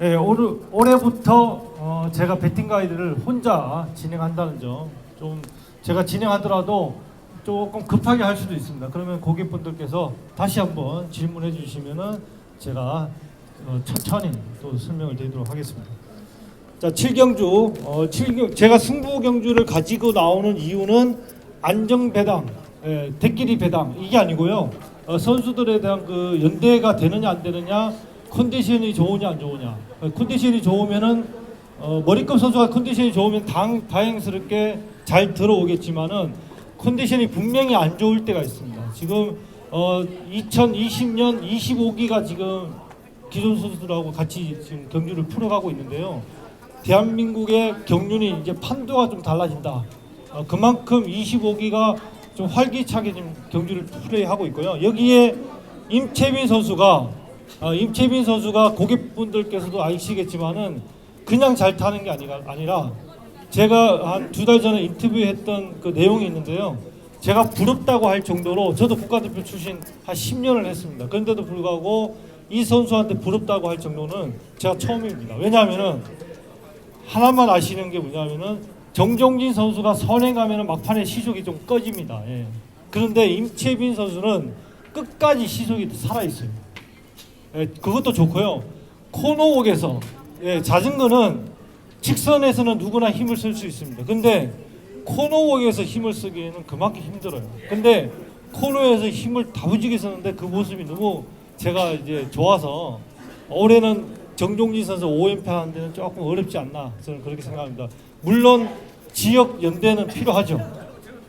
네, 올, 올해부터 어, 제가 배팅 가이드를 혼자 진행한다는 점, 좀 제가 진행하더라도 조금 급하게 할 수도 있습니다. 그러면 고객분들께서 다시 한번 질문해 주시면은 제가 어, 천천히 또 설명을 드리도록 하겠습니다. 자, 7경주, 어, 7경, 제가 승부 경주를 가지고 나오는 이유는 안정 배당, 예, 대끼리 배당 이게 아니고요. 어, 선수들에 대한 그 연대가 되느냐 안 되느냐, 컨디션이 좋으냐 안 좋으냐. 어, 컨디션이 좋으면은 어, 머리급 선수가 컨디션이 좋으면 당, 다행스럽게 잘 들어오겠지만은 컨디션이 분명히 안 좋을 때가 있습니다. 지금 어, 2020년 25기가 지금 기존 선수들하고 같이 지금 경주를 풀어가고 있는데요. 대한민국의 경륜이 이제 판도가 좀 달라진다. 어, 그만큼 25기가 좀 활기차게 지금 경주를 플레이하고 있고요. 여기에 임채빈 선수가 어, 임채빈 선수가 고객분들께서도 아시겠지만은 그냥 잘 타는 게 아니라, 아니라 제가 한 두 달 전에 인터뷰했던 그 내용이 있는데요. 제가 부럽다고 할 정도로 저도 국가대표 출신 한 10년을 했습니다. 그런데도 불구하고 이 선수한테 부럽다고 할 정도는 제가 처음입니다. 왜냐하면은 하나만 아시는 게 뭐냐면은 정종진 선수가 선행 가면은 막판에 시속이 좀 꺼집니다. 예. 그런데 임채빈 선수는 끝까지 시속이 살아 있어요. 예, 그것도 좋고요. 코너웍에서 예, 자전거는 직선에서는 누구나 힘을 쓸 수 있습니다. 근데 코너웍에서 힘을 쓰기에는 그만큼 힘들어요. 근데 코너에서 힘을 다부지게 쓰는데 그 모습이 너무 제가 이제 좋아서 올해는 정종진 선수 5연패 하는 데는 조금 어렵지 않나 저는 그렇게 생각합니다. 물론 지역 연대는 필요하죠.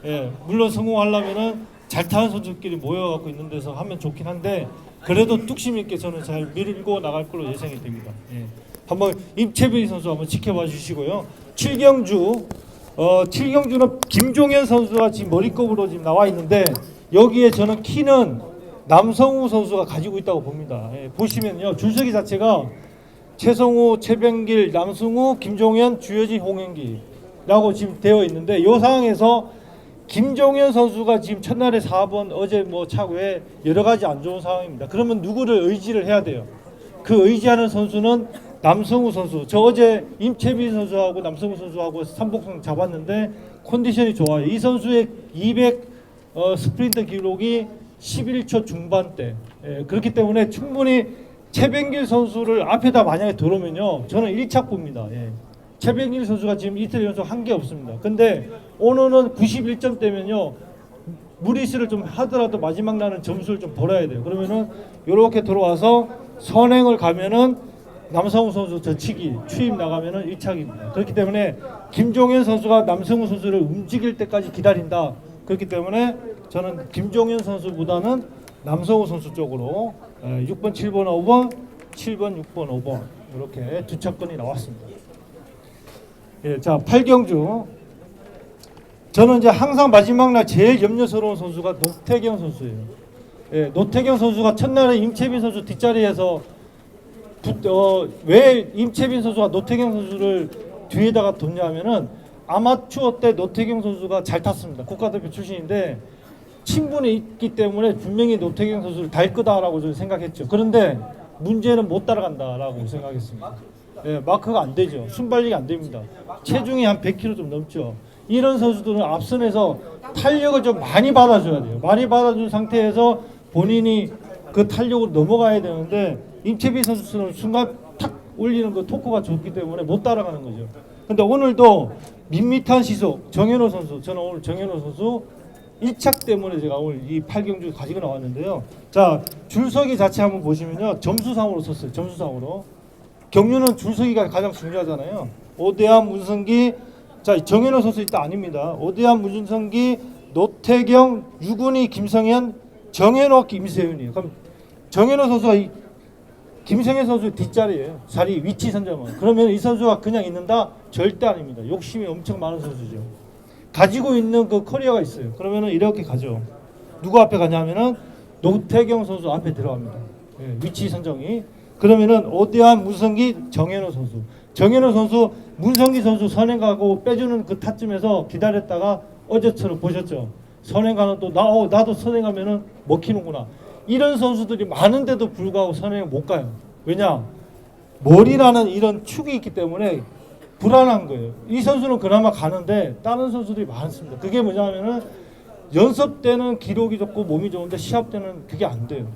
예, 물론 성공하려면은 잘 타는 선수끼리 모여갖고 있는 데서 하면 좋긴 한데 그래도 뚝심 있게 저는 잘 밀고 나갈 걸로 예상이 됩니다. 예. 한번 임채빈 선수 한번 지켜봐 주시고요. 7경주 어 7경주는 김종현 선수가 지금 머리급으로 지금 나와 있는데 여기에 저는 키는 남성우 선수가 가지고 있다고 봅니다. 예, 보시면요 줄서기 자체가 최성우, 최병길, 남승우, 김종현, 주여진, 홍현기라고 지금 되어 있는데 이 상황에서 김종현 선수가 지금 첫날에 4번 어제 뭐 차고에 여러 가지 안 좋은 상황입니다. 그러면 누구를 의지를 해야 돼요? 그 의지하는 선수는 남성우 선수. 저 어제 임채빈 선수하고 남성우 선수하고 삼복성 잡았는데 컨디션이 좋아요. 이 선수의 200 어, 스프린트 기록이 11초 중반대. 예, 그렇기 때문에 충분히 최병길 선수를 앞에다 만약에 들어오면요. 저는 1차 봅니다. 예. 최병길 선수가 지금 이틀 연속 한 게 없습니다. 근데 오늘은 91점대면요. 무리수를 좀 하더라도 마지막 나는 점수를 좀 벌어야 돼요. 그러면은 이렇게 들어와서 선행을 가면은 남성우 선수 저치기 추임 나가면은 1차기입니다. 그렇기 때문에 김종현 선수가 남성우 선수를 움직일 때까지 기다린다. 그렇기 때문에 저는 김종현 선수보다는 남성우 선수 쪽으로 에, 6번, 7번, 5번, 7번, 6번, 5번 이렇게 두 차권이 나왔습니다. 예, 자 8경주 저는 이제 항상 마지막 날 제일 염려스러운 선수가 노태경 선수예요. 예, 노태경 선수가 첫날에 임채빈 선수 뒷자리에서 붙- 어, 왜 임채빈 선수가 노태경 선수를 뒤에다가 뒀냐면은 아마추어 때 노태경 선수가 잘 탔습니다. 국가대표 출신인데 친분이 있기 때문에 분명히 노태경 선수를 달 거다라고 저는 생각했죠. 그런데 문제는 못 따라간다라고 생각했습니다. 예, 마크가 안 되죠. 순발력이 안 됩니다. 체중이 한 100kg 좀 넘죠. 이런 선수들은 앞선에서 탄력을 좀 많이 받아줘야 돼요. 많이 받아준 상태에서 본인이 그 탄력으로 넘어가야 되는데 임채빈 선수는 순간 탁 올리는 그 토크가 좋기 때문에 못 따라가는 거죠. 근데 오늘도 밋밋한 시속 정현호 선수 저는 오늘 정현호 선수 1착 때문에 제가 오늘 이 8경주 가지고 나왔는데요. 자 줄서기 자체 한번 보시면요 점수상으로 썼어요. 점수상으로 경륜은 줄서기가 가장 중요하잖아요. 오대한 문성기 자 정현호 선수 일단 아닙니다. 오대한 문성기 노태경 유군이 김성현 정현호 김세윤이에요. 그럼 정현호 선수가 이 김성현 선수 뒷자리예요. 자리 위치 선정은. 그러면 이 선수가 그냥 있는다? 절대 아닙니다. 욕심이 엄청 많은 선수죠. 가지고 있는 그 커리어가 있어요. 그러면은 이렇게 가죠. 누구 앞에 가냐면은 노태경 선수 앞에 들어갑니다. 예, 위치 선정이. 그러면은 오대한 문성기 정현호 선수. 정현호 선수 문성기 선수 선행 가고 빼주는 그 타쯤에서 기다렸다가 어제처럼 보셨죠. 선행 가는 또 나 어, 나도 선행 가면은 먹히는구나. 이런 선수들이 많은데도 불구하고 선행 못 가요. 왜냐? 머리라는 이런 축이 있기 때문에 불안한 거예요. 이 선수는 그나마 가는데 다른 선수들이 많습니다. 그게 뭐냐면은 연습 때는 기록이 좋고 몸이 좋은데 시합 때는 그게 안 돼요.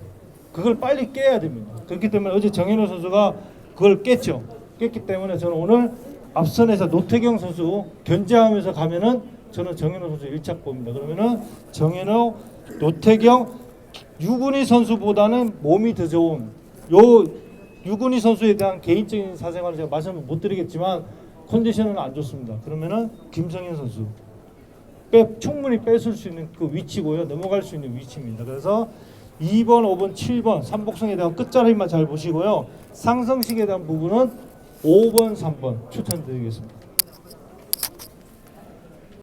그걸 빨리 깨야 됩니다. 그렇기 때문에 어제 정현우 선수가 그걸 깼죠. 깼기 때문에 저는 오늘 앞선에서 노태경 선수 견제하면서 가면은 저는 정현우 선수 1차 봅니다. 그러면은 정현우, 노태경, 유근희 선수보다는 몸이 더 좋은 요 유근희 선수에 대한 개인적인 사생활을 제가 말씀을 못 드리겠지만 컨디션은 안 좋습니다. 그러면은 김성현 선수 빼, 충분히 뺏을 수 있는 그 위치고요. 넘어갈 수 있는 위치입니다. 그래서 2번, 5번, 7번 삼복성에 대한 끝자리만 잘 보시고요. 상승식에 대한 부분은 5번, 3번 추천드리겠습니다.